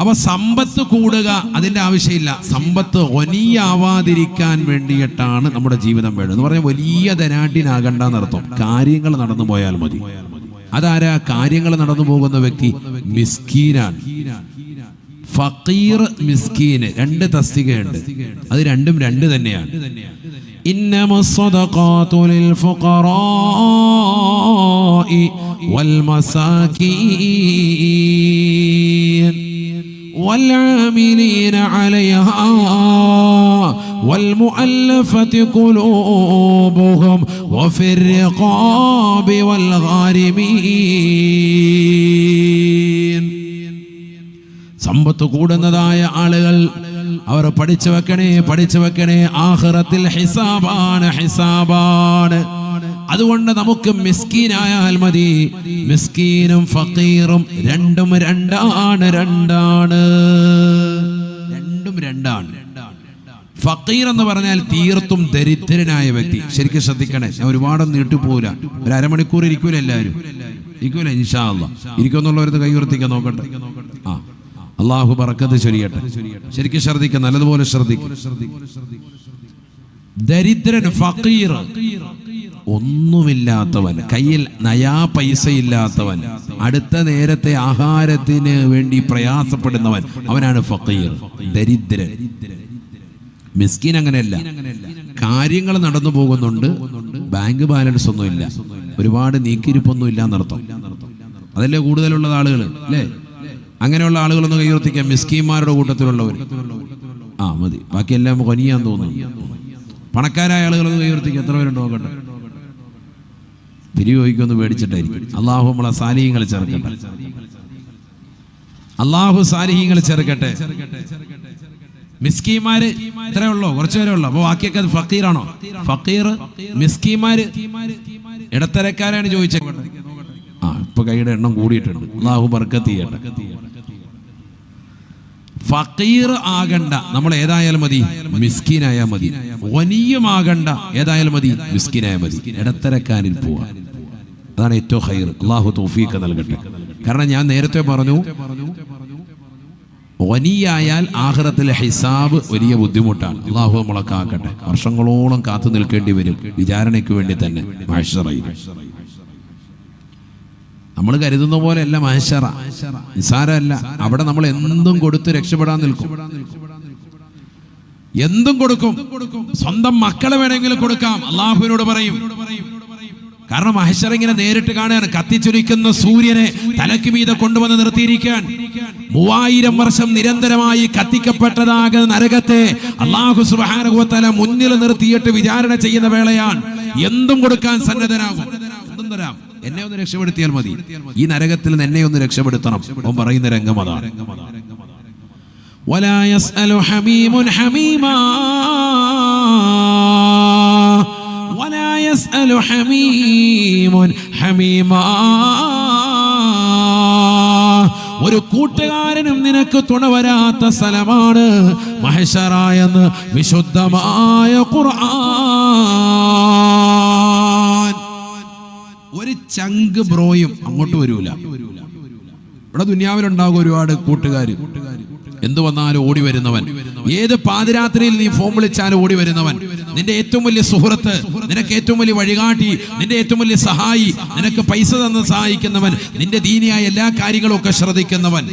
അപ്പൊ സമ്പത്ത് കൂടുക അതിന്റെ ആവശ്യമില്ല സമ്പത്ത് ഒനിയാവാതിരിക്കാൻ വേണ്ടിയിട്ടാണ് നമ്മുടെ ജീവിതം വേണ്ടത് എന്ന് പറഞ്ഞാൽ വലിയ ധനാഢ്യനാകണ്ട എന്നർത്ഥം കാര്യങ്ങൾ നടന്നു പോയാൽ മതി അതാരാ കാര്യങ്ങൾ നടന്നു പോകുന്ന വ്യക്തി മിസ്കീനാണ് ഫക്കീർ മിസ്കീന് രണ്ട് തസ്തികയുണ്ട് അത് രണ്ടും രണ്ട് തന്നെയാണ് إنما الصدقات للفقراء والمساكين والعاملين عليها والمؤلفة قلوبهم وفي الرقاب والغارمين സമ്പത്ത് കൂടുന്നതായ ആളുകൾ അവർ പഠിച്ചു വെക്കണേ പഠിച്ചു വെക്കണേ ആഹ്റത്തിൽ ഹിസാബാണ് ഹിസാബാണ് അതുകൊണ്ട് നമുക്ക് മിസ്കീനായാൽ മതി. മിസ്കീനും ഫക്കീറും രണ്ടും രണ്ടാണ് രണ്ടാണ്. രണ്ടും രണ്ടാണ്. ഫക്കീർ എന്ന് പറഞ്ഞാൽ തീർത്തും ദരിദ്രനായ വ്യക്തി. ശരിക്കും ശ്രദ്ധിക്കണേ ഞാൻ ഒരുപാടൊന്നും നീട്ടിപ്പോല ഒരു അരമണിക്കൂർ ഇരിക്കൂല എല്ലാവരും. ഇരിക്കൂല ഇൻഷാല്ല ഇരിക്കുന്നുള്ളവരത് കൈ ഉയർത്തിക്കാൻ നോക്കട്ടെ. ആ അള്ളാഹു പറക്കത്ത് ചൊരിയട്ടെ. ശരിക്കും ശ്രദ്ധിക്കാം നല്ലതുപോലെ ശ്രദ്ധിക്കും. ദരിദ്രൻ ഫക്കീർ. ഒന്നുമില്ലാത്തവൻ. കയ്യിൽ നയാ പൈസ ഇല്ലാത്തവൻ അടുത്ത നേരത്തെ ആഹാരത്തിന് വേണ്ടി പ്രയാസപ്പെടുന്നവൻ. അവനാണ് ഫക്കീർ. ദരിദ്രൻ. മിസ്കിൻ അങ്ങനെയല്ല. കാര്യങ്ങൾ നടന്നു പോകുന്നുണ്ട്. ബാങ്ക് ബാലൻസ് ഒന്നും ഇല്ല ഒരുപാട് നീക്കിരിപ്പൊന്നും ഇല്ല എന്നർത്ഥം. അതല്ലേ കൂടുതലുള്ള ആളുകൾ അല്ലേ? അങ്ങനെയുള്ള ആളുകളൊന്ന് കൈവർത്തിക്കാം മിസ്കിന്മാരുടെ കൂട്ടത്തിലുള്ളവർ ആ മതി. ബാക്കിയെല്ലാം കൊനിയാൻ തോന്നുന്നു. പണക്കാരായ ആളുകളൊന്ന് കൈവർത്തിക്കാം എത്ര പേരുണ്ട് നോക്കട്ടെ. പിരിയോയ്ക്കൊന്ന് പേടിച്ചിട്ടായിരിക്കും. അള്ളാഹു നമ്മളെ സാലിഹ്യങ്ങൾ ചേർക്കട്ടെ അള്ളാഹു സാലിഹ്യങ്ങൾ ചേർക്കട്ടെ മിസ്കിമാര് ഇത്രേ ഉള്ളോ കുറച്ചു പേരേ ഉള്ളോ. അപ്പൊ ബാക്കിയൊക്കെ ഫക്കീറാണോ? ഫക്കീർ മിസ്കിമാര് ഇടത്തരക്കാരാണ് ചോദിച്ചത് ആ ഇപ്പൊ കൈയുടെ എണ്ണം കൂടിയിട്ടുണ്ട്. അള്ളാഹു ബർക്കത്ത് ചെയ്യട്ടെ. ഫക്കീർ ആകണ്ട. നമ്മൾ ഏതായാലും മതി. മിസ്കീനായാൽ മതി. വനിയുമാകണ്ട. ഏതായാലും മതി. മിസ്കിനായ മതി. ഇടത്തരക്കാരിൽ പോവാ. അതാണ് ഏറ്റവും ഹൈർ. അള്ളാഹു തൗഫീഖ് നൽകട്ടെ. കാരണം ഞാൻ നേരത്തെ പറഞ്ഞു വനിയായാൽ ആഹ്റത്തിലെ ഹിസാബ് വലിയ ബുദ്ധിമുട്ടാണ്. അള്ളാഹു നമ്മളെ കാക്കട്ടെ. വർഷങ്ങളോളം കാത്തു നിൽക്കേണ്ടി വരും. വിചാരണയ്ക്ക് വേണ്ടി തന്നെ. മഹഷറയിൽ. നമ്മൾ കരുതുന്ന പോലെയല്ല മഹഷറ. നിസാരമല്ല അവിടെ നമ്മൾ എന്തും കൊടുത്ത് രക്ഷപ്പെടാൻ നിൽക്കും. എന്തും കൊടുക്കും. സ്വന്തം മക്കളെ വേണമെങ്കിലും കൊടുക്കാം. അള്ളാഹുവിനോട് പറയും. കാരണം മഹേശ്വർ ഇങ്ങനെ നേരിട്ട് കാണുകയാണ് കത്തിച്ചുരിക്കുന്ന സൂര്യനെ തലയ്ക്ക് മീതെ കൊണ്ടുവന്ന് നിർത്തിയിരിക്കാൻ മൂവായിരം വർഷം നിരന്തരമായി കത്തിക്കപ്പെട്ടതാകുന്ന നരകത്തെ അള്ളാഹു സുബാനുഭവത്തല മുന്നിൽ നിർത്തിയിട്ട് വിചാരണ ചെയ്യുന്ന വേളയാണ്. എന്തും കൊടുക്കാൻ സന്നദ്ധനാകും എന്നെ ഒന്ന് രക്ഷപ്പെടുത്തിയാൽ മതി. ഈ നരകത്തിൽ നിന്ന് എന്നെ ഒന്ന് രക്ഷപ്പെടുത്തണം. അവൻ പറയുന്ന രംഗം അതാണ്. ولا يسأل حميم حميما ولا يسأل حميم حميما ഒരു കൂട്ടുകാരനും നിനക്ക് തുണ വരാത്ത സ്ഥലമാണ് മഹശറായെന്ന് വിശുദ്ധമായ ഖുർആൻ ഒരു ചങ്ക് ബ്രോയും അങ്ങോട്ട് വരൂല ഇവിടെ ദുനിയാവിലുണ്ടാകും ഒരുപാട് കൂട്ടുകാർ എന്ത് വന്നാലും ഓടി വരുന്നവൻ. ഏത് പാതിരാത്രിയിൽ നീ ഫോൺ വിളിച്ചാലും ഓടി വരുന്നവൻ. നിന്റെ ഏറ്റവും വലിയ സുഹൃത്ത് നിനക്ക് ഏറ്റവും വലിയ വഴികാട്ടി നിന്റെ ഏറ്റവും വലിയ സഹായി നിനക്ക് പൈസ തന്ന് സഹായിക്കുന്നവൻ നിന്റെ ദീനിയായ എല്ലാ കാര്യങ്ങളും ഒക്കെ ശ്രദ്ധിക്കുന്നവൻ.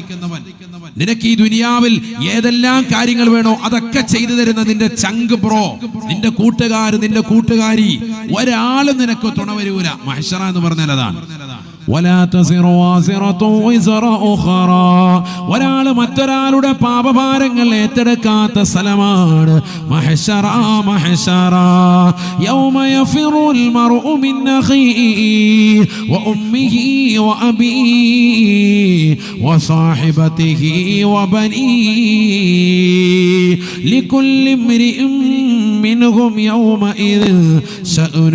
നിനക്ക് ഈ ദുനിയാവിൽ ഏതെല്ലാം കാര്യങ്ങൾ വേണോ അതൊക്കെ ചെയ്തു തരുന്ന നിന്റെ ചങ്ക് ബ്രോ നിന്റെ കൂട്ടുകാർ നിന്റെ കൂട്ടുകാരി. ഒരാളും നിനക്ക് തുണ വരൂല. എന്ന് പറഞ്ഞാൽ അതാണ്. ولا تزر وازرة وزر أخرى ഒരാൾ മറ്റൊരാളുടെ പാപഭാരങ്ങൾ ഏറ്റെടുക്കാത്ത സ്ഥലമാണ് മഹശറ മഹശറ يوم يفر المرء من أخيه وأمه وأبيه وصاحبته وبنيه لكل امرئ منهم يومئذ شأن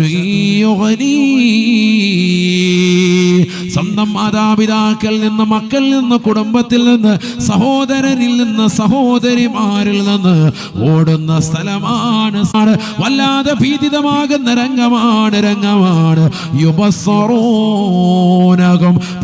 يغنيه സ്വന്തം മാതാപിതാക്കളിൽ നിന്ന് മക്കളിൽ നിന്ന് കുടുംബത്തിൽ നിന്ന് സഹോദരനിൽ നിന്ന് സഹോദരിമാരിൽ നിന്ന് ഓടുന്ന സ്ഥലമാണ് വല്ലാതെ ഭീതിതമാകുന്ന രംഗമാണ് രംഗമാണ്. യുവസ്വറോനകം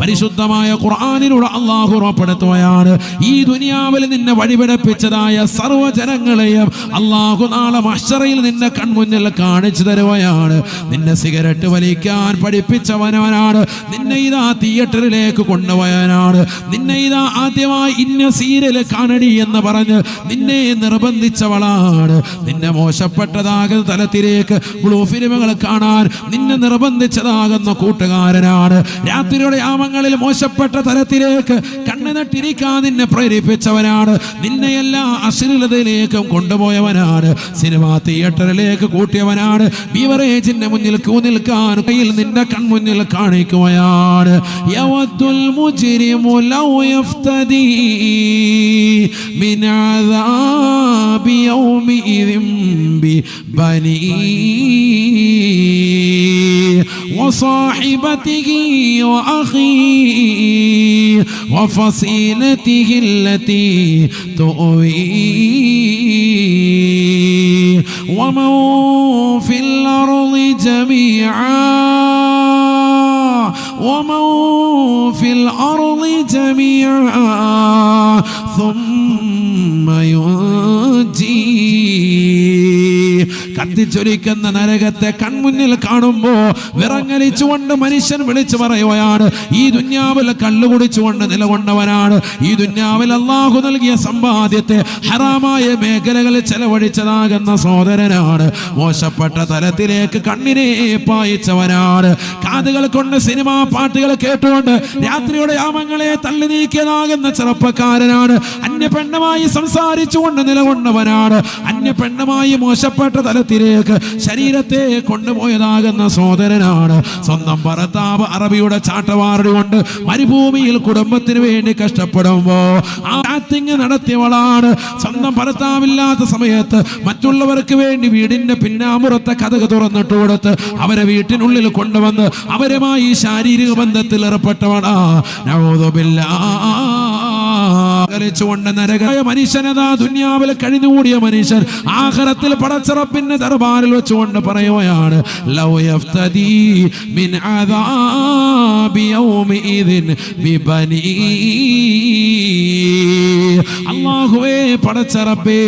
പരിശുദ്ധമായ ഖുർആാനിലൂടെ അള്ളാഹു ഉറപ്പെടുത്തുകയാണ്. ഈ ദുനിയാവിൽ നിന്നെ വഴിപിടപ്പിച്ചതായ സർവജനങ്ങളെയും അള്ളാഹു നാളെ മഷറയിൽ നിന്നെ കൺമുന്നിൽ കാണിച്ചു തരുകയാണ്. നിന്നെ സിഗരറ്റ് വലിക്കാൻ പഠിപ്പിച്ചവനവനാണ്. നിന്നെ ഇതാ തിയേറ്ററിലേക്ക് കൊണ്ടുപോയാനാണ് നിന്നെ ഇതാ ആദ്യമായി ഇന്ന സീരിയൽ കാണടി എന്ന് പറഞ്ഞ് നിന്നെ നിർബന്ധിച്ചവളാണ്. നിന്നെ മോശപ്പെട്ടതാകുന്ന തലത്തിലേക്ക് ബ്ലൂ ഫിലിമുകൾ കാണാൻ നിന്നെ നിർബന്ധിച്ചതാകുന്ന കൂട്ടുകാരനാണ്. രാത്രിയുടെ യാമങ്ങളിൽ മോശപ്പെട്ട തലത്തിലേക്ക് കണ്ണു നട്ടിരിക്കാൻ നിന്നെ പ്രേരിപ്പിച്ചവനാണ്. നിന്നെ എല്ലാ അശ്ലീലതയിലേക്കും കൊണ്ടുപോയവനാണ്. സിനിമാ തിയേറ്ററിലേക്ക് കൂട്ടിയവനാണ്. ബീവറേജിന്റെ മുന്നിൽ ക്യൂ നിൽക്കാൻ കയ്യിൽ നിന്റെ കൺമുന്നിൽ കാണിക്കുകയാണ്. يود المجرم لو يفتدي من عذاب يومئذ ببنيه وصاحبته وأخيه وفصيلته التي تؤويه ومن في الأرض جميعاً ومن في الأرض جميعا ثم ينجيه കത്തിച്ചൊലിക്കുന്ന നരകത്തെ കൺമുന്നിൽ കാണുമ്പോ വിറങ്ങലിച്ചുകൊണ്ട് മനുഷ്യൻ വിളിച്ചു പറയുകയാണ് ഈ ദുന്യാവിൽ കള്ളു കുടിച്ചുകൊണ്ട് നിലകൊണ്ടവനാണ്. ഈ ദുന്യാവിൽ അള്ളാഹു നൽകിയ സമ്പാദ്യത്തെ ഹറാമായ മേഖലകളിൽ ചെലവഴിച്ചതാകുന്ന സോദരനാണ് മോശപ്പെട്ട തലത്തിലേക്ക് കണ്ണിനെ പായിച്ചവനാണ്. കാതുകൾ കൊണ്ട് സിനിമാ പാട്ടുകൾ കേട്ടുകൊണ്ട് രാത്രിയുടെ യാമങ്ങളെ തള്ളി നീക്കിയതാകുന്ന ചെറുപ്പക്കാരനാണ്. അന്യ പെണ്ണുമായി സംസാരിച്ചുകൊണ്ട് നിലകൊണ്ടവനാണ്. അന്യ പെണ്ണുമായി മോശപ്പെട്ട തലത്തിലേക്ക് ശരീരത്തെ കൊണ്ടുപോയതാകുന്ന സോദരനാണ് സ്വന്തം ഭർത്താവ് അറബിയുടെ ചാട്ടവാറുകൊണ്ട് മരുഭൂമിയിൽ കുടുംബത്തിന് വേണ്ടി കഷ്ടപ്പെടുമ്പോ ആറ്റിങ് നടത്തിയവളാണ്. സ്വന്തം ഭർത്താവില്ലാത്ത സമയത്ത് മറ്റുള്ളവർക്ക് വേണ്ടി വീടിന്റെ പിന്നാമ്പുറത്തെ കഥക തുറന്നിട്ട് കൊടുത്ത് അവരെ വീട്ടിനുള്ളിൽ കൊണ്ടുവന്ന് അവരുമായി ശാരീരിക ബന്ധത്തിൽ ഏർപ്പെട്ടവളാ. നവോദുബില്ലാ കൊണ്ട് നരകായ മനുഷ്യനതാ ദുന്യാവിൽ കഴിഞ്ഞുകൂടിയ മനുഷ്യൻ ആഖിറത്തിൽ പടച്ചിറപ്പിന്റെ ദർബാറിൽ വെച്ചുകൊണ്ട് പറയുകയാണ് ലൗ യഫ്തദി പടച്ചറപ്പേ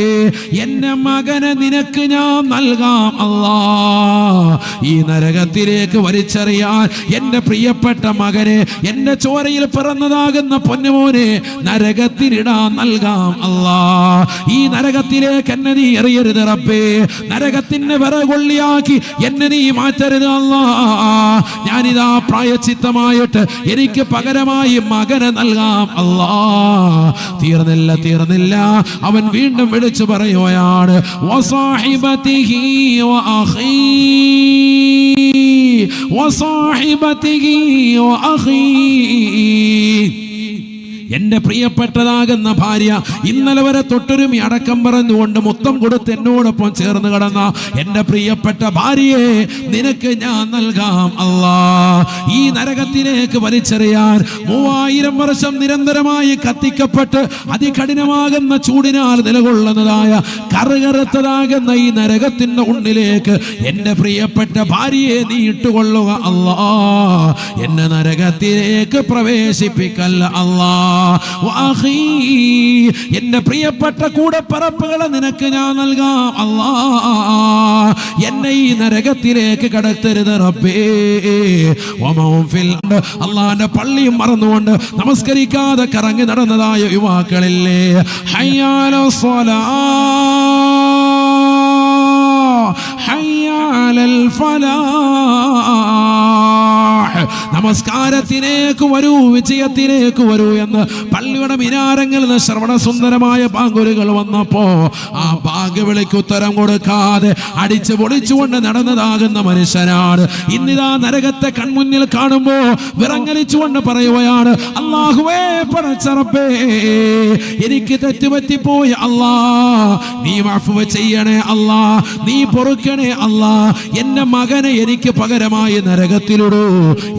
എന്റെ മകനെ നിനക്ക് ഞാൻ നൽകാം അല്ലാ ഈ നരകത്തിലേക്ക് വലിച്ചെറിയാൻ എന്റെ പ്രിയപ്പെട്ട മകനെ എന്റെ ചോരയിൽ പിറന്നതാകുന്ന പൊന്നുമോനെ നരകത്തിനിടാൻ നൽകാം അല്ലാ ഈ നരകത്തിലേക്ക് എന്നെ നീ എറിയരുത് റബ്ബേ. നരകത്തിന്റെ വിറകൊള്ളിയാക്കി എന്നെ നീ മാറ്റരുത് അല്ലാ ഞാനിതാ പ്രായച്ചിത്തമായിട്ട് എനിക്ക് പകരമായി മകനെ നൽകാം അല്ലാ തീർന്നില്ല. തീർന്നില്ല. അവൻ വീണ്ടും വിളിച്ചു പറയുകയാണ് വസാഹിബതിഹി വഅഖീ എന്റെ പ്രിയപ്പെട്ടതാകുന്ന ഭാര്യ ഇന്നലെ വരെ തൊട്ടൊരുമി അടക്കം പറഞ്ഞുകൊണ്ട് മൊത്തം കൊടുത്ത് എന്നോടൊപ്പം ചേർന്ന് കിടന്ന എന്റെ പ്രിയപ്പെട്ട ഭാര്യയെ നിനക്ക് ഞാൻ നൽകാം അല്ലാ. ഈ നരകത്തിലേക്ക് വലിച്ചെറിയാൻ മൂവായിരം വർഷം നിരന്തരമായി കത്തിക്കപ്പെട്ട് അതികഠിനമാകുന്ന ചൂടിനാൽ നിലകൊള്ളുന്നതായ കറുകറുത്തതാകുന്ന ഈ നരകത്തിന്റെ ഉള്ളിലേക്ക് എന്റെ പ്രിയപ്പെട്ട ഭാര്യയെ നീ ഇട്ടുകൊള്ളുക അല്ലാ. എന്നെ നരകത്തിലേക്ക് പ്രവേശിപ്പിക്കല്ല അല്ലാ. എന്റെ പ്രിയപ്പെട്ട കൂടപ്പറപ്പുകളെ നിനക്ക് ഞാൻ നൽകാം. അല്ലാ എന്നെ ഈ നരകത്തിലേക്ക് കടത്തരുത് റബ്ബേ. അള്ളാന്റെ പള്ളിയും മറന്നുകൊണ്ട് നമസ്കരിക്കാതെ കറങ്ങി നടന്നതായ യുവാക്കളില്ലേ. ഹയ്യാലോ ഹയ്യാലൽ ഫലാഹ് നമസ്കാരത്തിലേക്ക് വരൂ വിജയത്തിലേക്ക് വരൂ എന്ന് പള്ളിയുടെ മിനാരങ്ങളിൽ നിന്ന് ശ്രവണസുന്ദരമായ പാങ്കുരുകൾ വന്നപ്പോ ആ ഭാഗ്യവിളിക്ക് ഉത്തരം കൊടുക്കാതെ അടിച്ചു പൊളിച്ചുകൊണ്ട് നടന്നതാകുന്ന മനുഷ്യനാണ്. ഇന്നിതാ നരകത്തെ കൺമുന്നിൽ കാണുമ്പോ വിറങ്ങലിച്ചുകൊണ്ട് പറയുകയാണ് അള്ളാഹുവേ പടച്ചറപ്പേ എനിക്ക് തെറ്റുപറ്റിപ്പോയി അല്ലാ നീ മാഫുവ ചെയ്യണേ അല്ലാ നീ പൊറുക്കണേ അല്ലാ എന്റെ മകനെ എനിക്ക് പകരമായി നരകത്തിലിടൂ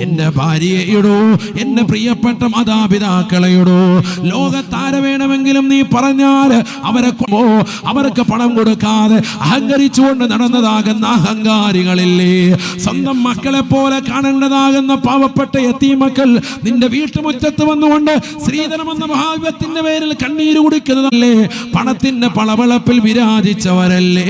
എന്റെ എന്റെ ഭാര്യയെ ഇടൂ എന്റെ പ്രിയപ്പെട്ട മാതാപിതാക്കളെ ഇടൂ ലോകത്താര വേണമെങ്കിലും നീ പറഞ്ഞാൽ അവരെ അവർക്ക് പണം കൊടുക്കാതെ അഹങ്കരിച്ചുകൊണ്ട് നടന്നതാകുന്ന അഹങ്കാരികളില്ലേ? സ്വന്തം മക്കളെ പോലെ കാണേണ്ടതാകുന്ന പാവപ്പെട്ട എത്തീമക്കൾ നിന്റെ വീട്ടുമുറ്റത്ത് വന്നുകൊണ്ട് സ്ത്രീധനമെന്ന എന്ന മഹാവ്യത്തിന്റെ പേരിൽ കണ്ണീര് കുടിക്കുന്നതല്ലേ? പണത്തിന്റെ പളവളപ്പിൽ വിരാജിച്ചവരല്ലേ?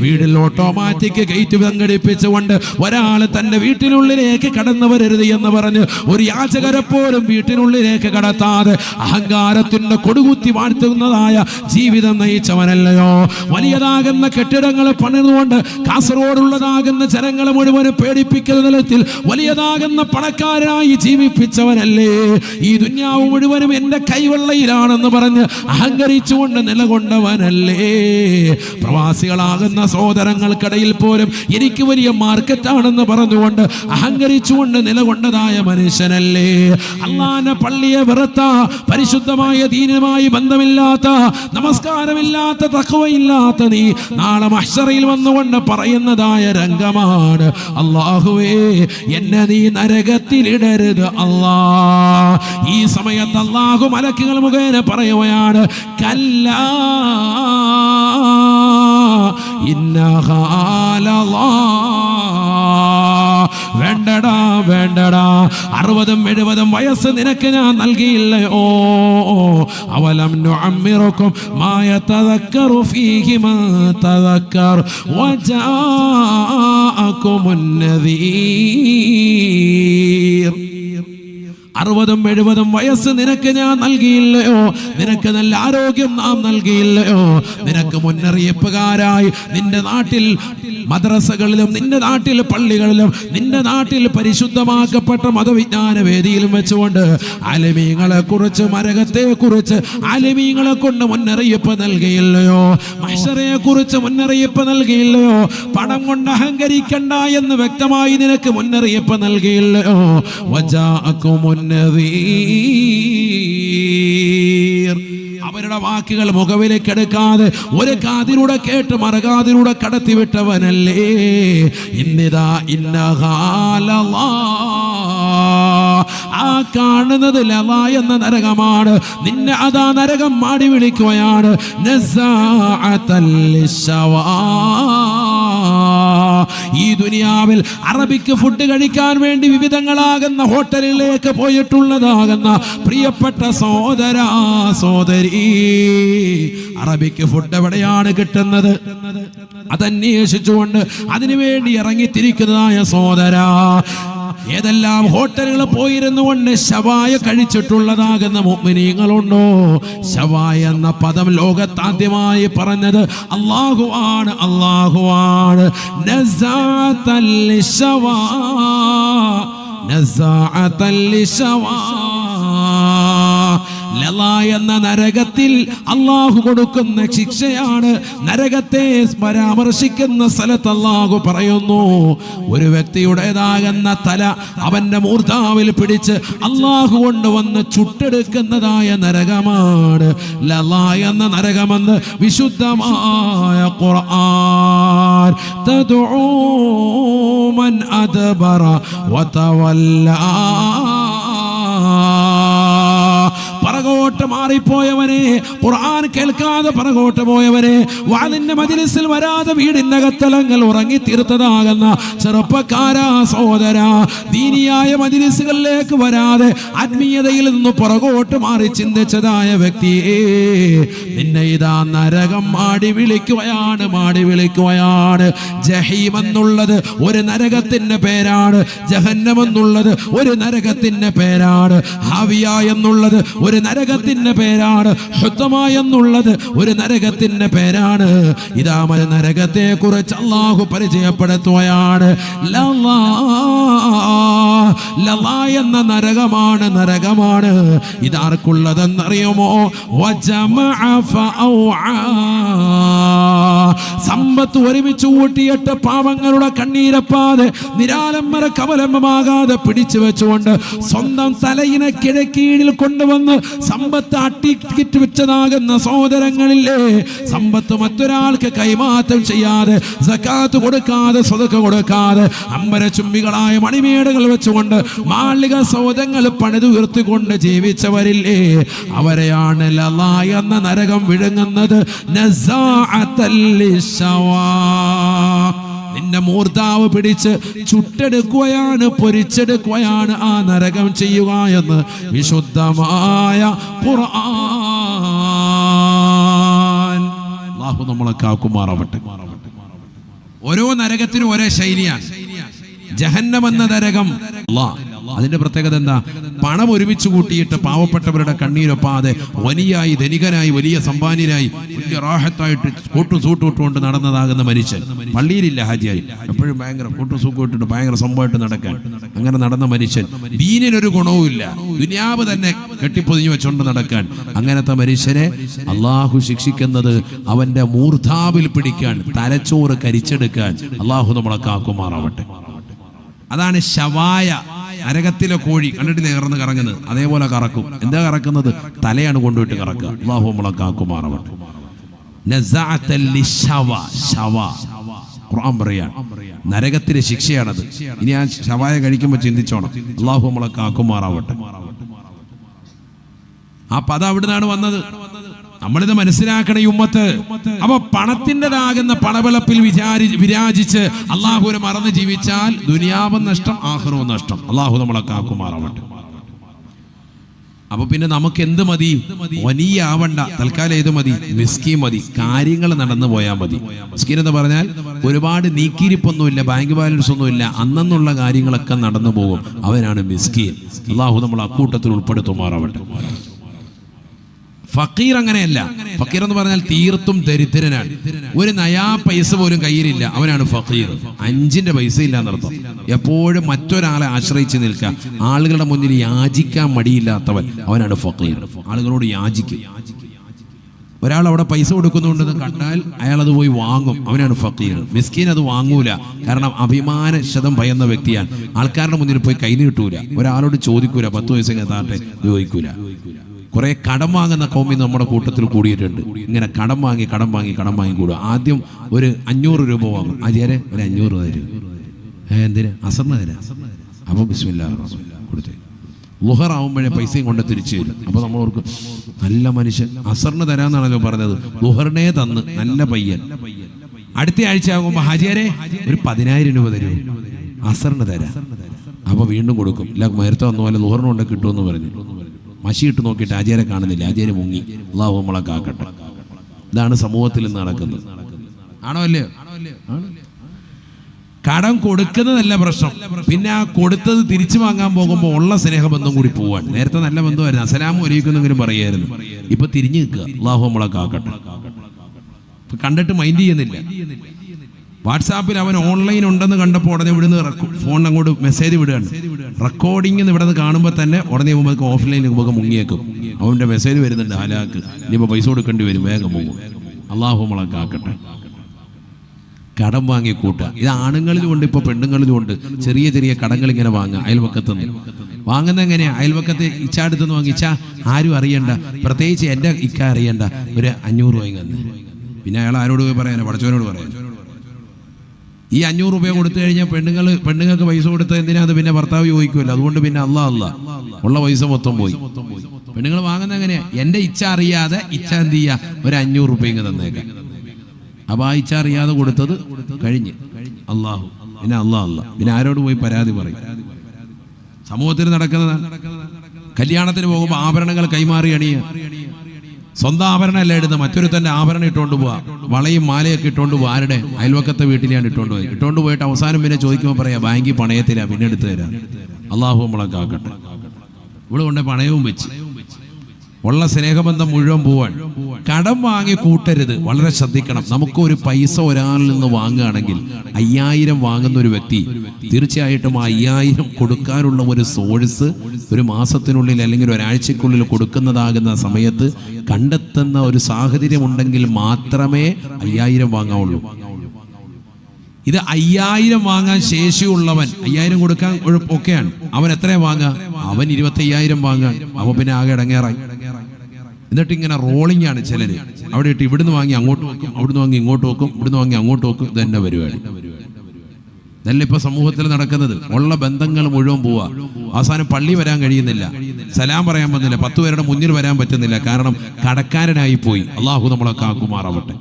വീടിൽ ഓട്ടോമാറ്റിക് ഗേറ്റ് സംഘടിപ്പിച്ചുകൊണ്ട് ഒരാൾ തന്റെ വീട്ടിനുള്ളിലേക്ക് കടന്നു വരരുത് എന്ന് പറഞ്ഞ് ഒരു യാചകരെ പോലും വീട്ടിനുള്ളിലേക്ക് കടത്താതെ അഹങ്കാരത്തിന്റെ കൊടുകുത്തി വാഴ്ത്തുന്നതായ ജീവിതം നയിച്ചവനല്ലയോ? വലിയതാകുന്ന കെട്ടിടങ്ങൾ പണിതുകൊണ്ട് കാസർഗോഡുള്ളതാകുന്ന ജനങ്ങളെ മുഴുവൻ പേടിപ്പിക്കുന്ന തലത്തിൽ വലിയതാകുന്ന പണക്കാരനായി ജീവിപ്പിച്ചവനല്ലേ? ഈ ദുന്യാവ് മുഴുവനും എന്റെ കൈവെള്ളയിലാണെന്ന് പറഞ്ഞ് അഹങ്കരിച്ചുകൊണ്ട് നിലകൊണ്ടവനല്ലേ? പ്രവാസികളാകുന്ന സഹോദരങ്ങൾക്കിടയിൽ പോലും എനിക്ക് വലിയ മാർക്കറ്റാണെന്ന് പറഞ്ഞുകൊണ്ട് അഹങ്കരിച്ചുകൊണ്ട് നിലകൊണ്ടതായ മനുഷ്യനല്ലേ? അള്ളാന്റെ പള്ളിയെ വെറുത്ത പരിശുദ്ധമായ ദീനമായി ബന്ധമില്ലാത്ത നമസ്കാരമില്ലാത്ത തക്കവയില്ലാത്ത നീ നാളെ മഷറയിൽ വന്നുകൊണ്ട് പറയുന്നതായ രംഗമാണ്. അള്ളാഹുവേ എന്നെ നീ നരകത്തിലിടരുത് അള്ളാ ഈ സമയത്ത് അള്ളാഹു മലക്കുകൾ മുഖേന പറയുകയാണ് കല്ല ഇന്നഹാലല്ലാ വേണ്ടടാ വേണ്ടടാ. അറുപതും എഴുപതും വയസ്സ് നിനക്ക് ഞാൻ നൽകിയില്ലയോ? അവലം മാ യതദക്കറു ഫീഹി മാ തദക്കർ. വജാഅകുമുൻ നദീർ അറുപതും എഴുപതും വയസ്സ് നിനക്ക് ഞാൻ നൽകിയില്ലയോ? നിനക്ക് നല്ല ആരോഗ്യം നാം നൽകിയില്ലയോ? നിനക്ക് മുന്നറിയിപ്പുകാരായി നിന്റെ നാട്ടിൽ മദ്രസകളിലും നിന്റെ നാട്ടിൽ പള്ളികളിലും നിന്റെ നാട്ടിൽ പരിശുദ്ധമാക്കപ്പെട്ട മതവിജ്ഞാന വേദിയിലും വെച്ചുകൊണ്ട് അലിമീങ്ങളെ കുറിച്ച് മരകത്തെ കുറിച്ച് അലമീങ്ങളെ കൊണ്ട് മുന്നറിയിപ്പ് നൽകിയില്ലയോ? മഷറയെ കുറിച്ച് മുന്നറിയിപ്പ് നൽകിയില്ലയോ? പണം കൊണ്ട് അഹങ്കരിക്കണ്ട എന്ന് വ്യക്തമായി നിനക്ക് മുന്നറിയിപ്പ് നൽകിയില്ലയോ? അവരുടെ വാക്കുകൾ മുഖവിലേക്ക് എടുക്കാതെ ഒരു കാതിലൂടെ കേട്ട് മറുകാതിലൂടെ കടത്തിവിട്ടവനല്ലേ? ഇന്നിതാ ഇന്നഹാലല്ലാ. ആ കാണുന്നത് ലവ എന്ന നരകമാണ്. നിന്നെ അതാ നരകം മാടി വിളിക്കുകയാണ്. നസാഅത്തൽ ലിശ്ശവാ. ഈ ദുനിയാവിൽ അറബിക്ക് ഫുഡ് കഴിക്കാൻ വേണ്ടി വിവിധങ്ങളാകുന്ന ഹോട്ടലിലേക്ക് പോയിട്ടുള്ളതാകുന്ന പ്രിയപ്പെട്ട സോദര സോദരി അറബിക്ക് ഫുഡ് എവിടെയാണ് കിട്ടുന്നത്? അതന്വേഷിച്ചുകൊണ്ട് അതിനുവേണ്ടി ഇറങ്ങിത്തിരിക്കുന്നതായ സോദര ഏതെല്ലാം ഹോട്ടലുകൾ പോയിരുന്നു കൊണ്ട് ശവായ കഴിച്ചിട്ടുള്ളതാകുന്ന മുഗ്മിനീങ്ങളുണ്ടോ? ശവായ എന്ന പദം ലോകത്താദ്യമായി പറഞ്ഞത് അള്ളാഹുവാണ് അള്ളാഹുവാണ് നസാഅത്തൽ എന്ന നരകത്തിൽ അള്ളാഹു കൊടുക്കുന്ന ശിക്ഷയാണ്. നരകത്തെ പരാമർശിക്കുന്ന സ്ഥലത്ത് അള്ളാഹു പറയുന്നു ഒരു വ്യക്തിയുടേതാകുന്ന തല അവന്റെ മൂർധാവിൽ പിടിച്ച് അള്ളാഹു കൊണ്ടുവന്ന് ചുട്ടെടുക്കുന്നതായ നരകമാണ്. എന്ന നരകമെന്ന് വിശുദ്ധമായ ഖുർആൻ തദ്ഉ മൻ വതവല്ല പറകോട്ട് മാറിപ്പോയവനെ ഖുർആൻ കേൾക്കാതെ പറകോട്ട് പോയവനെ വാലിന്റെ മജിലിസിൽ വരാതെ വീടിനകത്തലങ്ങൾ ഉറങ്ങി തീർത്തതാകുന്ന ചെറുപ്പക്കാരാ സഹോദര ദീനിയായ മജിലിസുകളിലേക്ക് വരാതെ ആത്മീയതയിൽ നിന്ന് പുറകോട്ട് മാറി ചിന്തിച്ചതായ വ്യക്തിയെ നിന്നെ ഇതാ നരകം മാടി വിളിക്കുകയാണ് മാടി വിളിക്കുകയാണ്. ജഹീം എന്നുള്ളത് ഒരു നരകത്തിന്റെ പേരാണ് ജഹന്നം എന്നുള്ളത് ഒരു നരകത്തിന്റെ പേരാണ്. ഹാവിയ എന്നുള്ളത് ഒരു നരകത്തിന്റെ പേരാണ്. ഹുത്തമ എന്നുള്ളത് ഒരു നരകത്തിന്റെ പേരാണ്. ഇതാ മര നരകത്തെ കുറിച്ച് അള്ളാഹു പരിചയപ്പെടുത്തുകയാണ് എന്ന നരകമാണ് നരകമാണ്. ഇതാർക്കുള്ളതെന്നറിയുമോ? വജമ. സമ്പത്ത് ഒരുമിച്ച് കൂട്ടിയിട്ട് പാവങ്ങളുടെ കണ്ണീരപ്പാതെ നിരാലംബര കവലംബമാകാതെ പിടിച്ചു വെച്ചുകൊണ്ട് സ്വന്തം തലയിനെ കിഴക്കീഴിൽ കൊണ്ടുവന്ന് സമ്പത്ത് അട്ടിക്കിറ്റ് വെച്ചതാകുന്ന സഹോദരങ്ങളില്ലേ സമ്പത്ത് മറ്റൊരാൾക്ക് കൈമാറ്റം ചെയ്യാതെ സക്കാത്ത് കൊടുക്കാതെ സ്വതക്ക കൊടുക്കാതെ അമ്പര ചുംബികളായ മണിമേടുകൾ വെച്ചുകൊണ്ട് മാളിക സൗധങ്ങൾ പണിതുയർത്തിക്കൊണ്ട് ജീവിച്ചവരില്ലേ അവരെയാണ് ലല എന്ന നരകം വിഴുങ്ങുന്നത് നസാഅത്തൽ. നിന്റെ മൂർത്താവ് പിടിച്ച് ചുട്ടെടുക്കുകയാണ് പൊരിച്ചെടുക്കുകയാണ് ആ നരകം ചെയ്യുക എന്ന് വിശുദ്ധമായ അല്ലാഹു നമ്മളെ കാക്കുമാറാവട്ടെ. ഓരോ നരകത്തിനും ഓരോ ശൈലിയാണ്. ജഹന്നം എന്ന നരകം അതിന്റെ പ്രത്യേകത എന്താ? പണം ഒരുമിച്ച് കൂട്ടിയിട്ട് പാവപ്പെട്ടവരുടെ കണ്ണീരൊപ്പാതെ വലിയായി ധനികനായി വലിയ സമ്പാന്യനായി വലിയ റാഹത്തായിട്ട് കൂട്ടു സൂട്ടുകൊണ്ട് നടന്നതാകുന്ന മനുഷ്യൻ. പള്ളിയിലില്ല ഹാജിയായി എപ്പോഴും ഭയങ്കര കൂട്ടു സൂക്കൂട്ടിട്ട് ഭയങ്കര സംഭവമായിട്ട് നടക്കാൻ. അങ്ങനെ നടന്ന മനുഷ്യൻ. ദീനിനൊരു ഗുണവുമില്ല ദുനിയാവ് തന്നെ കെട്ടിപ്പൊതിഞ്ഞു വെച്ചുകൊണ്ട് നടക്കാൻ. അങ്ങനത്തെ മനുഷ്യനെ അള്ളാഹു ശിക്ഷിക്കുന്നത് അവന്റെ മൂർധാവിൽ പിടിക്കാൻ തലച്ചോറ് കരിച്ചെടുക്കാൻ അള്ളാഹു നമ്മളെ കാക്കുമാറാവട്ടെ. അതാണ് ശവായ. നരകത്തിലെ കോഴി കണ്ടിട്ട് നേർന്ന് കറങ്ങുന്നത്? അതേപോലെ കറക്കും. എന്താ കറക്കുന്നത്? തലയാണ് കൊണ്ടുപോയിട്ട് കറക്കുക. അള്ളാഹു നമ്മളെ കാക്കുമാറാവട്ടെ. നസാഅത്തൽ ലിശവ. ശവ. ഖുർആൻ നരകത്തിലെ ശിക്ഷയാണത്. ഇനി ആ ശവായ കഴിക്കുമ്പോൾ ചിന്തിച്ചോണം. അള്ളാഹു മുളക്കാക്കുമാറാവട്ടെ കാക്കുമാറാവട്ടെ. ആ പദം അവിടുന്നാണ് വന്നത്. നമ്മളിത് മനസ്സിലാക്കണ ഉമ്മത്ത്. അപ്പൊ പണത്തിന്റെതാകുന്ന പണവിളപ്പിൽ വിചാരി വിരാജിച്ച് അള്ളാഹുവിനെ മറന്ന് ജീവിച്ചാൽ ദുനിയാവും നഷ്ടം ആഹ്റവും നഷ്ടം. അള്ളാഹു നമ്മളെ കാക്കുമാറാവട്ടെ. അപ്പൊ പിന്നെ നമുക്ക് എന്ത് മതി? വലിയ ആവണ്ട തൽക്കാലം ഏത് മതി? മിസ്കി മതി. കാര്യങ്ങൾ നടന്നു പോയാൽ മതി. മിസ്കീൻ എന്ന് പറഞ്ഞാൽ ഒരുപാട് നീക്കിയിരിപ്പൊന്നുമില്ല ബാങ്ക് ബാലൻസ് ഒന്നുമില്ല. അന്നെന്നുള്ള കാര്യങ്ങളൊക്കെ നടന്നു പോകും. അവനാണ് മിസ്കീൻ. അള്ളാഹു നമ്മൾ അക്കൂട്ടത്തിൽ ഉൾപ്പെടുത്തുമാറാവട്ടെ. ഫക്കീർ അങ്ങനെയല്ല. ഫക്കീർ എന്ന് പറഞ്ഞാൽ തീർത്തും ദരിദ്രനാണ്. ഒരു നയാ പൈസ പോലും കയ്യിലില്ല. അവനാണ് ഫക്കീർ. അഞ്ചിന്റെ പൈസ ഇല്ല എന്നർത്ഥം എപ്പോഴും മറ്റൊരാളെ ആശ്രയിച്ച് നിൽക്കുക. ആളുകളുടെ മുന്നിൽ യാചിക്കാൻ മടിയില്ലാത്തവൻ അവനാണ് ഫക്കീർ. ആളുകളോട് യാചിക്കും. ഒരാൾ അവിടെ പൈസ കൊടുക്കുന്നുണ്ടെന്ന് കണ്ടാൽ അയാൾ അത് പോയി വാങ്ങും. അവനാണ് ഫക്കീർ. മിസ്കീൻ അത് വാങ്ങൂല. കാരണം അഭിമാന അഭിമാനശതം ഭയന്ന വ്യക്തിയാണ്. ആൾക്കാരുടെ മുന്നിൽ പോയി കൈ നീട്ടൂല ഒരാളോട് ചോദിക്കൂല. പത്ത് പൈസ താട്ടെ. ചോദിക്കൂല. കുറെ കടം വാങ്ങുന്ന കോമി നമ്മുടെ കൂട്ടത്തിൽ കൂടിയിട്ടുണ്ട്. ഇങ്ങനെ കടം വാങ്ങി കടം വാങ്ങി കടം വാങ്ങി കൂടുക. ആദ്യം ഒരു അഞ്ഞൂറ് രൂപ വാങ്ങും. ആചാരെ ഒരു അഞ്ഞൂറ് തരും. എന്തിന്? അസറിന് തരാം. ബിസ്മില്ല കൊടുത്തേ. ലുഹർ ആവുമ്പോഴേ പൈസയും കൊണ്ട് തിരിച്ചു തരും. അപ്പൊ നമ്മൾ നല്ല മനുഷ്യൻ അസറിന് തരാന്നാണല്ലോ പറഞ്ഞത്. ലുഹറിനെ തന്ന് നല്ല പയ്യൻ. അടുത്ത ആഴ്ച ആകുമ്പോ ഹാജിയാരെ ഒരു പതിനായിരം രൂപ തരും. അസറിന് തരാം. അപ്പൊ വീണ്ടും കൊടുക്കും. ഇല്ല നേരത്തെ വന്ന പോലെ ലുഹറിനുണ്ട് കിട്ടുമെന്ന് പറഞ്ഞു. മഷി ഇട്ട് നോക്കിയിട്ട് ആചാരെ കാണുന്നില്ല. ആചാര്യ മുങ്ങി. അള്ളാഹു നമ്മളെ കാക്കട്ടെ. ഇതാണ് സമൂഹത്തിൽ നടക്കുന്നത്. ആണോ അല്ലേ കടം കൊടുക്കുന്നതല്ല പ്രശ്നം. പിന്നെ ആ കൊടുത്തത് തിരിച്ചു വാങ്ങാൻ പോകുമ്പോൾ ഉള്ള സ്നേഹബന്ധം കൂടി പോവാൻ. നേരത്തെ നല്ല ബന്ധമായിരുന്നു. അസലാമും ഒരുക്കുന്നെങ്കിലും പറയായിരുന്നു. ഇപ്പൊ തിരിഞ്ഞു നിൽക്കുക. അള്ളാഹു നമ്മളെ കാക്കട്ടെ. കണ്ടിട്ട് മൈൻഡ് ചെയ്യുന്നില്ല. വാട്സാപ്പിൽ അവൻ ഓൺലൈൻ ഉണ്ടെന്ന് കണ്ടപ്പോൾ ഉടനെ ഇവിടുന്ന് ഫോൺ അങ്ങോട്ട് മെസ്സേജ് വിടുകയാണ്. റെക്കോർഡിംഗ് ഇവിടെ നിന്ന് കാണുമ്പോൾ തന്നെ ഉടനെ പോകുമ്പോൾ ഓഫ്ലൈനിൽ പോകുമ്പോൾ മുങ്ങിയേക്കും. അവന്റെ മെസ്സേജ് വരുന്നുണ്ട് ആലാക്ക് ഇനിയിപ്പോൾ പൈസ കൊടുക്കേണ്ടി വരും വേഗം പോകും അള്ളാഹു മുളക്കാക്കട്ടെ കാക്കട്ടെ. കടം വാങ്ങി കൂട്ടുക ഇത് ആണുങ്ങളിലും ഉണ്ട് ഇപ്പൊ പെണ്ണുങ്ങളിലും ഉണ്ട്. ചെറിയ ചെറിയ കടങ്ങൾ ഇങ്ങനെ വാങ്ങുക അയൽവക്കത്ത് നിന്ന്. വാങ്ങുന്ന എങ്ങനെയാ? അയൽവക്കത്ത് ഇച്ചാടുത്തുനിന്ന് വാങ്ങിച്ച ആരും അറിയണ്ട. പ്രത്യേകിച്ച് എന്റെ ഇക്ക അറിയണ്ട. ഒരു അഞ്ഞൂറ് വാങ്ങി പിന്നെ അയാൾ ആരോട് പോയി പറയാനോ? പടച്ചവനോട് പറയാൻ ഈ അഞ്ഞൂറ് രൂപ കൊടുത്തു കഴിഞ്ഞാൽ പെണ്ണുങ്ങൾ പെണ്ണുങ്ങൾക്ക് പൈസ കൊടുത്ത എന്തിനാ അത് പിന്നെ ഭർത്താവ് ചോദിക്കുമല്ലോ അതുകൊണ്ട് പിന്നെ അല്ല അല്ല. ഉള്ള പൈസ മൊത്തം പോയി. പെണ്ണുങ്ങൾ വാങ്ങുന്ന എങ്ങനെയാ? എന്റെ ഇച്ഛ അറിയാതെ ഇച്ഛ എന്ത് ചെയ്യാ? ഒരു അഞ്ഞൂറ് രൂപ തന്നേക്ക തന്നേക്കാം. അപ്പൊ ആ ഇച്ഛ അറിയാതെ കൊടുത്തത് കഴിഞ്ഞ്. അള്ളാഹു പിന്നെ അല്ല അല്ല. പിന്നെ ആരോട് പോയി പരാതി പറയും? സമൂഹത്തിൽ നടക്കുന്നതാണ്. കല്യാണത്തിന് പോകുമ്പോൾ ആഭരണങ്ങൾ കൈമാറി അണിയുക. സ്വന്തം ആഭരണമല്ല ഇടുന്നത്. മറ്റൊരു തന്റെ ആഭരണം ഇട്ടുകൊണ്ട് പോവാ. വളയും മാലയൊക്കെ ഇട്ടുകൊണ്ട് പോവാ. ആരുടെ? അയൽവക്കത്തെ വീട്ടിലാണ് ഇട്ടുകൊണ്ട് പോയി ഇട്ടുകൊണ്ട് പോയിട്ട് അവസാനം പിന്നെ ചോദിക്കുമ്പോൾ പറയാ ബാങ്കിൽ പണയത്തില്ല പിന്നെ എടുത്തു തരാം. അള്ളാഹു നമ്മളെ കാക്കട്ടെ. ഇവിടെ കൊണ്ട് പണയവും വെച്ച്. ഉള്ള സ്നേഹബന്ധം മുഴുവൻ പോവാൻ. കടം വാങ്ങി കൂട്ടരുത്. വളരെ ശ്രദ്ധിക്കണം. നമുക്ക് ഒരു പൈസ ഒരാളിൽ നിന്ന് വാങ്ങുകയാണെങ്കിൽ അയ്യായിരം വാങ്ങുന്ന ഒരു വ്യക്തി തീർച്ചയായിട്ടും ആ അയ്യായിരം കൊടുക്കാനുള്ള ഒരു സോഴ്സ് ഒരു മാസത്തിനുള്ളിൽ അല്ലെങ്കിൽ ഒരാഴ്ചക്കുള്ളിൽ കൊടുക്കുന്നതാകുന്ന സമയത്ത് കണ്ടെത്തുന്ന ഒരു സാഹചര്യം ഉണ്ടെങ്കിൽ മാത്രമേ അയ്യായിരം വാങ്ങാവുള്ളൂ. ഇത് അയ്യായിരം വാങ്ങാൻ ശേഷിയുള്ളവൻ അയ്യായിരം കൊടുക്കാൻ ഒക്കെയാണ്. അവൻ എത്രയാ വാങ്ങുക? അവൻ ഇരുപത്തി അയ്യായിരം അവൻ പിന്നെ ആകെ ഇടങ്ങേറായി. എന്നിട്ട് ഇങ്ങനെ റോളിംഗ് ആണ് ചിലര്. അവിടെ ഇട്ട് ഇവിടുന്ന് വാങ്ങി അങ്ങോട്ട് വെക്കും അവിടുന്ന് വാങ്ങി ഇങ്ങോട്ട് വെക്കും ഇവിടുന്ന് വാങ്ങി അങ്ങോട്ട് വെക്കും ഇത് തന്നെ പരിപാടി. ഇതല്ല ഇപ്പൊ സമൂഹത്തിൽ നടക്കുന്നത്? ഉള്ള ബന്ധങ്ങൾ മുഴുവൻ പോവാ. അവസാനം പള്ളി വരാൻ കഴിയുന്നില്ല. സലാം പറയാൻ പറ്റുന്നില്ല. പത്ത് പേരുടെ മുന്നിൽ വരാൻ പറ്റുന്നില്ല. കാരണം കടക്കാരനായി പോയി. അള്ളാഹു നമ്മളെ കാക്കുമാറാവട്ടെ.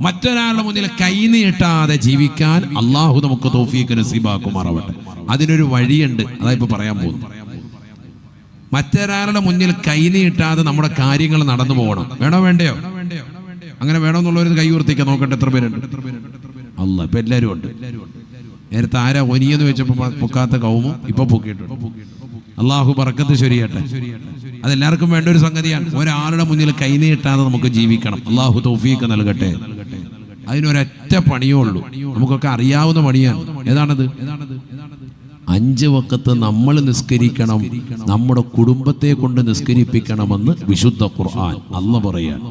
മറ്റൊരാളുടെ മുന്നിൽ കൈനീട്ടാതെ ജീവിക്കാൻ അള്ളാഹു നമുക്ക് തോഫീക്ക് നസീബാക്കുമാറാവട്ടെ. അതിനൊരു വഴിയുണ്ട്. അതാ ഇപ്പൊ പറയാൻ പോകുന്നു മറ്റൊരാളുടെ മുന്നിൽ കൈ നീട്ടാതെ നമ്മുടെ കാര്യങ്ങൾ നടന്നു പോകണം. വേണോ വേണ്ടയോ? അങ്ങനെ വേണമെന്നുള്ളവർ കൈ ഉയർത്തിക്കാൻ നോക്കട്ടെ എത്ര പേരുണ്ട്. അല്ല ഇപ്പൊ എല്ലാരും ഉണ്ട്. നേരത്തെ ആരാ ഒനിയെന്ന് വെച്ചപ്പോ പൊക്കാത്ത കൗമും ഇപ്പൊ പൊക്കിയിട്ടുണ്ട്. അള്ളാഹു പറക്കത്ത് ശരിയട്ടെ അതെല്ലാവർക്കും വേണ്ട ഒരു സംഗതിയാണ്. ഒരാളുടെ മുന്നിൽ കൈ നീട്ടാതെ നമുക്ക് ജീവിക്കണം. അള്ളാഹു തൗഫീക്ക് നൽകട്ടെ. അതിനൊരൊറ്റ പണിയേ ഉള്ളൂ. നമുക്കൊക്കെ അറിയാവുന്ന പണിയാണ്. ഏതാണത്? അഞ്ച് വക്കത്ത് നമ്മൾ നിസ്കരിക്കണം നമ്മുടെ കുടുംബത്തെ കൊണ്ട് നിസ്കരിപ്പിക്കണമെന്ന് വിശുദ്ധ ഖുർആൻ അല്ല പറയാണ്